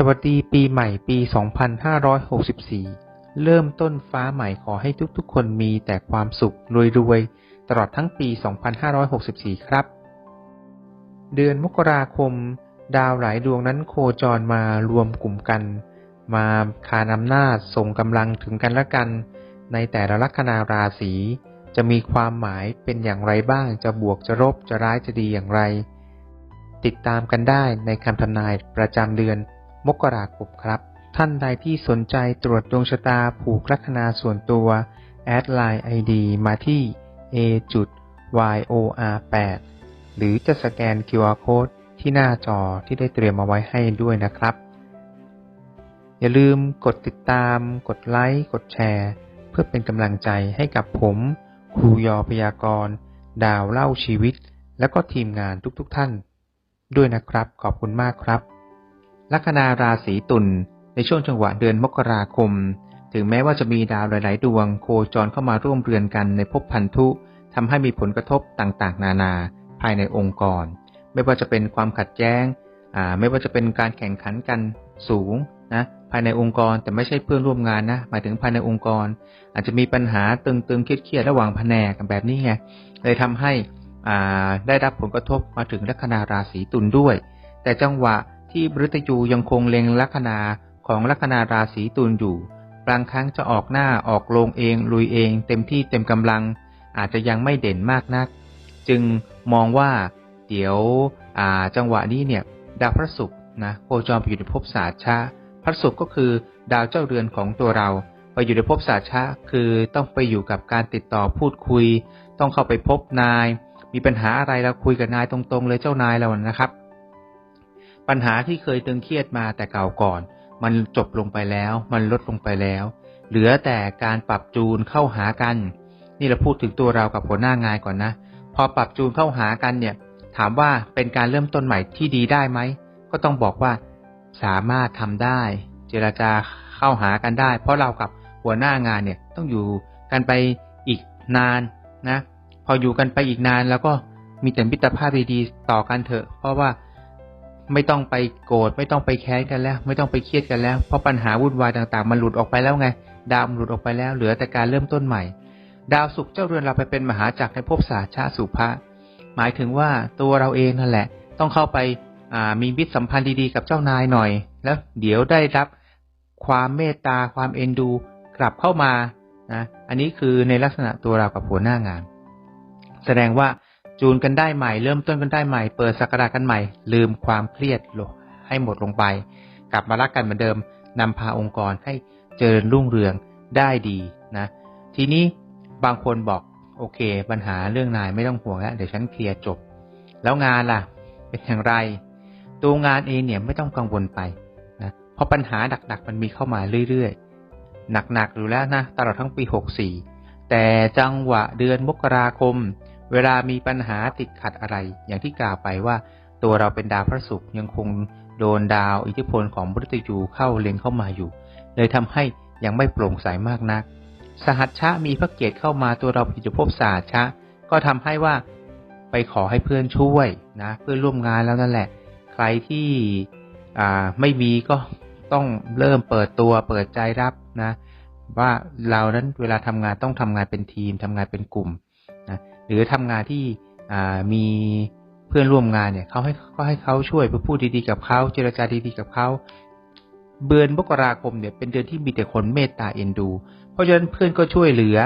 สวัสดีปีใหม่ปี 2564 เริ่มต้นฟ้าใหม่ขอให้ทุกๆ คนมีแต่ความสุขรวยๆ ตลอดทั้งปี 2564 ครับ เดือนมกราคม ดาวหลายดวงนั้นโคจรมารวมกลุ่มกัน มาคานอำนาจส่งกำลังถึงกันและกัน ในแต่ละลัคนาราศีจะมีความหมายเป็นอย่างไรบ้าง จะบวกจะลบจะร้ายจะดีอย่างไร ติดตามกันได้ในคำทำนายประจำเดือน มกราคมครับ ท่านใดที่สนใจตรวจดวงชะตาผูกลัคนาส่วนตัวแอดไลน์ ID มาที่ a yor 8 หรือจะสแกน QR Code ที่หน้าจอที่ได้เตรียมมาไว้ให้ด้วยนะครับ อย่าลืมกดติดตาม กดไลค์ กดแชร์ เพื่อเป็นกำลังใจให้กับผม ครูยอพยากรณ์ ดาวเล่าชีวิต และก็ทีมงานทุกๆทท่าน ด้วยนะครับ ขอบคุณมากครับ ลัคนาราศีตุลในช่วงจังหวะเดือนมกราคม ถึงแม้ว่าจะมีดาวหลาย ๆ ดวงโคจรเข้ามาร่วมเรือนกันในภพพันธุทำให้มีผลกระทบต่าง ๆ นานาภายในองค์กร ไม่ว่าจะเป็นความขัดแย้งไม่ว่าจะเป็นการแข่งขันกันสูงนะภายในองค์กรแต่ไม่ใช่เพื่อนร่วมงานนะหมายถึงภายในองค์กร อาจจะมีปัญหาตึงๆเครียดๆระหว่างแผนกกันแบบนี้ไงเลยทำให้ได้รับผลกระทบมาถึงลัคนาราศีตุลด้วย แต่จังหวะ ที่มฤตยูยังคงเล็งลัคนาของลัคนาราศีตุลอยู่ บางครั้งจะออกหน้าออกโรงเอง ลุยเอง เต็มที่เต็มกำลัง อาจจะยังไม่เด่นมากนัก จึงมองว่า เดี๋ยวจังหวะนี้เนี่ย ดาวพระศุกร์นะโคจรไปอยู่ในภพศาสชาพระศุกร์ก็คือดาวเจ้าเรือนของตัวเรา ไปอยู่ในภพศาสชาคือต้องไปอยู่กับการติดต่อพูดคุย ต้องเข้าไปพบนาย มีปัญหาอะไรเราคุยกับนายตรงๆ เลยเจ้านายเรานะครับ ปัญหาที่เคยตึงเครียดมาแต่เก่าก่อน มันจบลงไปแล้ว มันลดลงไปแล้ว เหลือแต่การปรับจูนเข้าหากัน นี่เราพูดถึงตัวเรากับหัวหน้างานก่อนนะ พอปรับจูนเข้าหากันเนี่ย ถามว่าเป็นการเริ่มต้นใหม่ที่ดีได้ไหม ก็ต้องบอกว่าสามารถทำได้ เจรจาเข้าหากันได้ เพราะเรากับหัวหน้างานเนี่ยต้องอยู่กันไปอีกนานนะ พออยู่กันไปอีกนานแล้วก็มีแต่มิตรภาพดีๆต่อกันเถอะ เพราะว่า ไม่ต้องไปโกรธไม่ต้องไปแค้นกันแล้ว ไม่ต้องไปเครียดกันแล้ว เพราะปัญหาวุ่นวายต่างๆ มันหลุดออกไปแล้วไง ดาวมันหลุดออกไปแล้ว เหลือแต่การเริ่มต้นใหม่ ดาวศุกร์เจ้าเรือนเราไปเป็นมหาจักรในภพศาชาสุภะหมายถึงว่าตัวเราเองนั่นแหละ ต้องเข้าไปมีมิตรสัมพันธ์ดีๆกับเจ้านายหน่อย แล้วเดี๋ยวได้รับความเมตตาความเอ็นดูกลับเข้ามานะอันนี้คือในลักษณะตัวเรากับหัวหน้างาน แสดงว่า จูนกันได้ใหม่ เริ่มต้นกันได้ใหม่ เปิดสักรากันใหม่ ลืมความเครียดลงให้หมดลงไป กลับมารักกันเหมือนเดิมนำพาองค์กรให้เจริญรุ่งเรืองได้ดีนะ ทีนี้บางคนบอกโอเค ปัญหาเรื่องนายไม่ต้องห่วงแล้วเดี๋ยวฉันเคลียร์จบ แล้วงานล่ะ เป็นอย่างไร ตัวงานเองเนี่ยไม่ต้องกังวลไปนะเพราะปัญหาหนักๆมันมีเข้ามาเรื่อยๆหนักๆอยู่แล้วนะตลอดทั้งปี 64 แต่จังหวะเดือนมกราคม เวลามีปัญหาติดขัดอะไร อย่างที่กล่าวไปว่า ตัวเราเป็นดาวพระศุกร์ยังคงโดนดาวอิทธิพลของมฤตยูเข้าเล็งเข้ามาอยู่ เลยทำให้ยังไม่โปร่งใสมากนัก สหัชชะมีพระเกียรติเข้ามาตัวเราผิดภพศาสตร์ชะ ก็ทำให้ว่าไปขอให้เพื่อนช่วยนะเพื่อนร่วมงานแล้วนั่นแหละ ใครที่ไม่มีก็ต้องเริ่มเปิดตัวเปิดใจรับนะ ว่าเรานั้นเวลาทำงานต้องทำงานเป็นทีมทำงานเป็นกลุ่ม หรือทำงานที่มีเพื่อนร่วมงานเนี่ยเขาให้ก็ให้เขาช่วยเพื่อพูดดีๆกับเขาเจรจาดีๆกับเขาเดือนมกราคมเนี่ยเป็นเดือนที่มีแต่คนเมตตาเอ็นดู เพราะฉะนั้นเพื่อนก็ช่วยเหลือ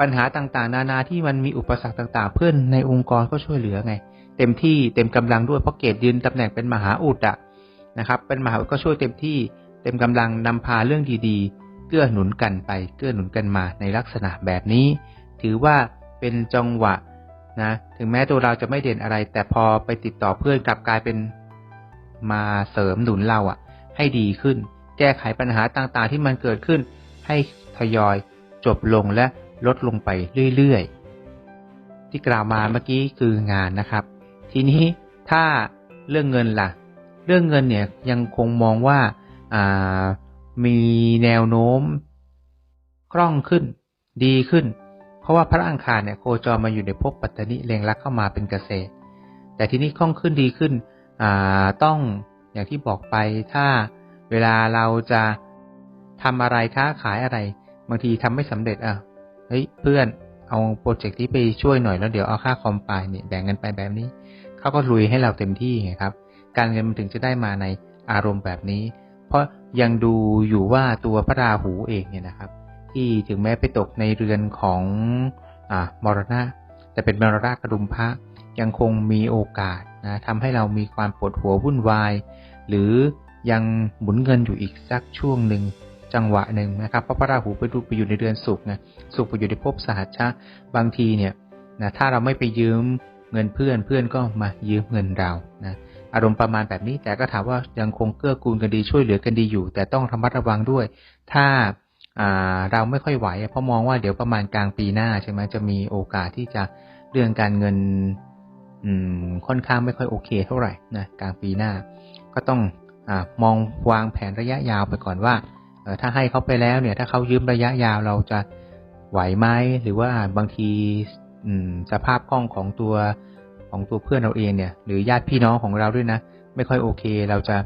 ปัญหาต่างๆ นานาที่มันมีอุปสรรคต่าง ๆ เพื่อนในองค์กรก็ช่วยเหลือไง เต็มที่เต็มกำลังด้วยเพราะเกตยืนตำแหน่งเป็นมหาอุดอะนะครับ เป็นมหาอุดก็ช่วยเต็มที่เต็มกำลังนำพาเรื่องดีๆ เกื้อหนุนกันไปเกื้อหนุนกันมาในลักษณะแบบนี้ ถือว่า เป็นจังหวะนะ ถึงแม้ตัวเราจะไม่เด่นอะไร แต่พอไปติดต่อเพื่อนกลับกลายเป็นมาเสริมหนุนเราอะให้ดีขึ้น แก้ไขปัญหาต่างๆ ที่มันเกิดขึ้น ให้ทยอยจบลงและลดลงไปเรื่อยๆ ที่กล่าวมาเมื่อกี้คืองานนะครับ ทีนี้ถ้าเรื่องเงินล่ะ เรื่องเงินเนี่ยยังคงมองว่าอ่ามีแนวโน้มคล่องขึ้น ดีขึ้น เพราะว่าพระอังคารเนี่ยโคจรมาอยู่ในภพปัตตนิเล็งลักเข้ามาเป็นเกษตร แต่ทีนี้คล่องขึ้นดีขึ้นอ่าต้องอย่างที่บอกไปถ้าเวลาเราจะทำอะไรค้าขายอะไร บางทีทำไม่สำเร็จอะเฮ้ยเพื่อนเอาโปรเจกต์ที่ไปช่วยหน่อยแล้วเดี๋ยวเอาค่าคอมไปเนี่ยแบ่งกันไปแบบนี้เขาก็ลุยให้เราเต็มที่ไงครับ การเงินมันถึงจะได้มาในอารมณ์แบบนี้ เพราะยังดูอยู่ว่าตัวพระราหูเองเนี่ยนะครับ ที่ถึงแม้ไปตกในเรือนของอมรณะ แต่เป็นมรณะกระดุมพระยังคงมีโอกาสนะทำให้เรามีความปวดหัววุ่นวาย หรือยังหมุนเงินอยู่อีกสักช่วงหนึ่งจังหวะหนึ่งนะครับเพราะพระราหูไปดูไปอยู่ในเดือนศุกร์ไงศุกร์ไปอยู่ในภพสหัชชะบางทีเนี่ยนะถ้าเราไม่ไปยืมเงินเพื่อนเพื่อนก็มายืมเงินเรานะอารมณ์ประมาณแบบนี้แต่ก็ถามว่ายังคงเกื้อกูลกันดีช่วยเหลือกันดีอยู่ แต่ต้องระมัดระวังด้วย ถ้า เราไม่ค่อยไหว เพราะมองว่าเดี๋ยวประมาณกลางปีหน้าใช่ไหมจะมีโอกาสที่จะเรื่องการเงินค่อนข้างไม่ค่อยโอเค เท่าไหร่นะกลางปีหน้า ก็ต้องอมองวางแผนระยะยาวไปก่อนว่าถ้าให้เขาไปแล้วเนี่ย ถ้าเขายืมระยะยาวเราจะไหวไหมหรือว่าบางทีสภาพคล่องของตัวของตัวเพื่อนเราเองเนี่ย หรือญาติพี่น้องของเราด้วยนะ ไม่ค่อยโอเค เราจะ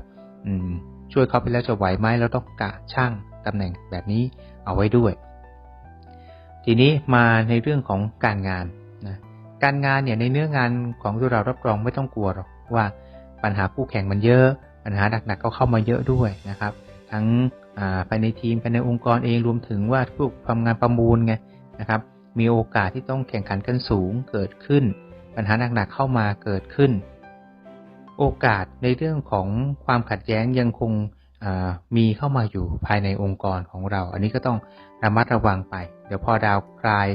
ช่วยเขาไปแล้วจะไหวไหมเราต้องกะช่าง ตำแหน่งแบบนี้เอาไว้ด้วย ทีนี้มาในเรื่องของการงานนะการงานเนี่ยในเนื้องานของตัวเรารับรองไม่ต้องกลัวหรอกว่าปัญหาคู่แข่งมันเยอะ ปัญหาหนักๆก็เข้ามาเยอะด้วยนะครับ ทั้งภายในทีมภายในองค์กรเองรวมถึงว่าพวกทำงานประมูลไงนะครับ มีโอกาสที่ต้องแข่งขันกันสูงเกิดขึ้น ปัญหาหนักๆเข้ามาเกิดขึ้น โอกาสในเรื่องของความขัดแย้งยังคง มีเข้ามาอยู่ภายในองค์กรของเรา อันนี้ก็ต้องระมัดระวังไป เดี๋ยวพอดาวคลาย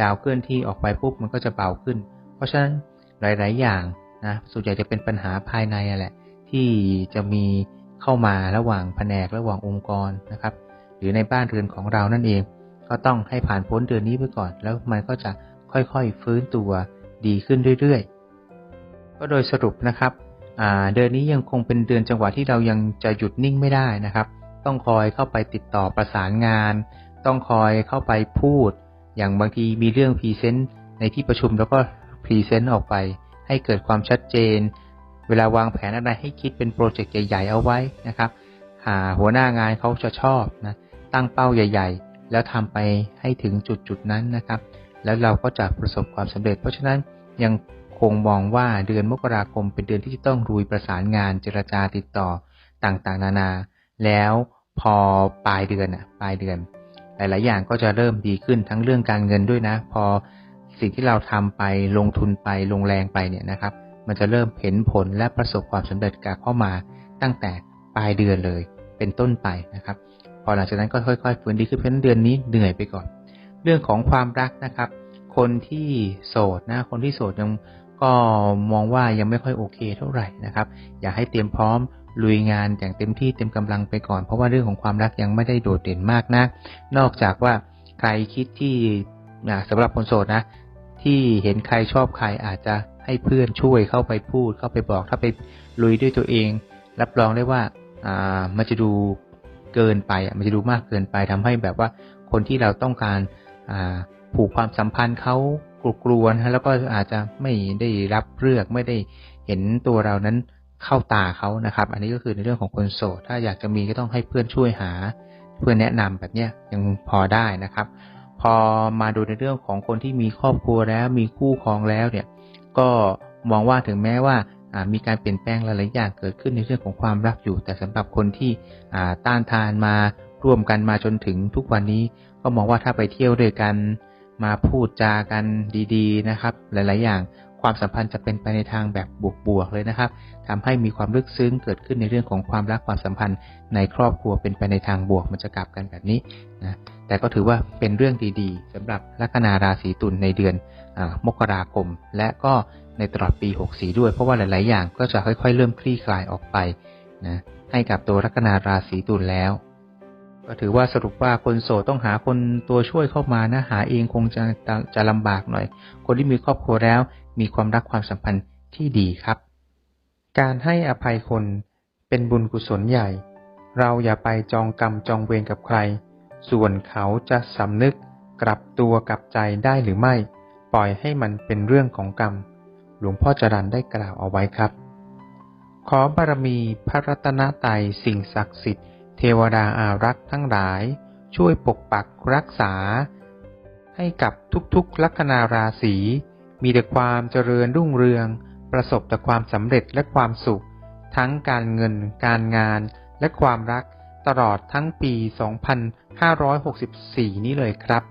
ดาวเคลื่อนที่ออกไปปุ๊บมันก็จะเบาขึ้น เพราะฉะนั้นหลาย ๆ อย่างนะส่วนใหญ่จะเป็นปัญหาภายในแหละ ที่จะมีเข้ามาระหว่างแผนกระหว่างองค์กรนะครับ หรือในบ้านเรือนของเรานั่นเอง ก็ต้องให้ผ่านพ้นเดือนนี้ไปก่อน แล้วมันก็จะค่อย ๆ ฟื้นตัวดีขึ้นเรื่อย ๆ ก็โดยสรุปนะครับ เดือนนี้ยังคงเป็นเดือนจังหวะที่เรายังจะหยุดนิ่งไม่ได้นะครับ ต้องคอยเข้าไปติดต่อประสานงาน ต้องคอยเข้าไปพูด อย่างบางทีมีเรื่องพรีเซนต์ในที่ประชุมแล้วก็พรีเซนต์ออกไป ให้เกิดความชัดเจน เวลาวางแผนอะไรให้คิดเป็นโปรเจกต์ใหญ่ ๆ เอาไว้นะครับหาหัวหน้างานเขาจะชอบนะตั้งเป้าใหญ่ ๆ แล้วทำไปให้ถึงจุดๆนั้นนะครับ แล้วเราก็จะประสบความสำเร็จ เพราะฉะนั้นยัง คงมองว่าเดือนมกราคมเป็นเดือนที่จะต้องรุยประสานงานเจรจาติดต่อต่างๆ นานา แล้วพอปลายเดือนอะปลายเดือน หลาย ๆ อย่างก็จะเริ่มดีขึ้นทั้งเรื่องการเงินด้วยนะ พอสิ่งที่เราทำไปลงทุนไปลงแรงไปเนี่ยนะครับ มันจะเริ่มเห็นผลและประสบความสำเร็จกับเข้ามาตั้งแต่ปลายเดือนเลย เป็นต้นไปนะครับ พอหลังจากนั้นก็ค่อยๆฟื้นดีขึ้นเพราะเดือนนี้เหนื่อยไปก่อน เรื่องของความรักนะครับ คนที่โสดนะคนที่โสดยัง ก็มองว่ายังไม่ค่อยโอเคเท่าไหร่นะครับ อยากให้เตรียมพร้อมลุยงานอย่างเต็มที่เต็มกำลังไปก่อน เพราะว่าเรื่องของความรักยังไม่ได้โดดเด่นมากนะ นอกจากว่าใครคิดที่สำหรับคนโสดนะ ที่เห็นใครชอบใครอาจจะให้เพื่อนช่วยเข้าไปพูดเข้าไปบอกถ้าไปลุยด้วยตัวเอง รับรองได้ว่าอ่ามันจะดูเกินไปมันจะดูมากเกินไปทำให้แบบว่าคนที่เราต้องการาผูกความสัมพันธ์เขา กลัวๆนะแล้วก็อาจจะไม่ได้รับเลือกไม่ได้เห็นตัวเรานั้นเข้าตาเขานะครับ อันนี้ก็คือในเรื่องของคนโสด ถ้าอยากจะมีก็ต้องให้เพื่อนช่วยหา เพื่อนแนะนำแบบนี้ยังพอได้นะครับ พอมาดูในเรื่องของคนที่มีครอบครัวแล้วมีคู่ครองแล้วเนี่ย ก็มองว่าถึงแม้ว่ามีการเปลี่ยนแปลงหลายๆอย่างเกิดขึ้นในเรื่องของความรักอยู่ แต่สำหรับคนที่ต้านทานมาร่วมกันมาจนถึงทุกวันนี้ ก็มองว่าถ้าไปเที่ยวด้วยกัน มาพูดจากันดีๆนะครับ หลาย ๆ อย่างความสัมพันธ์จะเป็นไปในทางแบบบวกๆเลยนะครับทำให้มีความลึกซึ้งเกิดขึ้นในเรื่องของความรักความสัมพันธ์ ในครอบครัวเป็นไปในทางบวกมันจะกลับกันแบบนี้นะแต่ก็ถือว่าเป็นเรื่องดีๆสำหรับลัคนาราศีตุลในเดือนอมกราคม และก็ในตลอดปี 64 ด้วย เพราะว่าหลาย ๆ อย่างก็จะค่อย ๆ เริ่มคลี่คลายออกไปนะให้กับตัวลัคนาราศีตุลแล้ว ก็ถือว่าสรุปว่าคนโสดต้องหาคนตัวช่วยเข้ามานะหาเองคงจะจะลำบากหน่อย คนที่มีครอบครัวแล้วมีความรักความสัมพันธ์ที่ดีครับ การให้อภัยคนเป็นบุญกุศลใหญ่ เราอย่าไปจองกรรมจองเวรกับใคร ส่วนเขาจะสำนึกกลับตัวกลับใจได้หรือไม่ ปล่อยให้มันเป็นเรื่องของกรรม หลวงพ่อจรันได้กล่าวเอาไว้ครับ ขอบารมีพระรัตนตรัยสิ่งศักดิ์สิทธิ์ เทวดาอารักษ์ทั้งหลาย ช่วยปกปักรักษา ให้กับทุกๆลัคนาราศี มีแต่ความเจริญรุ่งเรือง ประสบแต่ความสำเร็จและความสุข ทั้งการเงิน การงาน และความรักตลอดทั้งปี 2564 นี้เลยครับ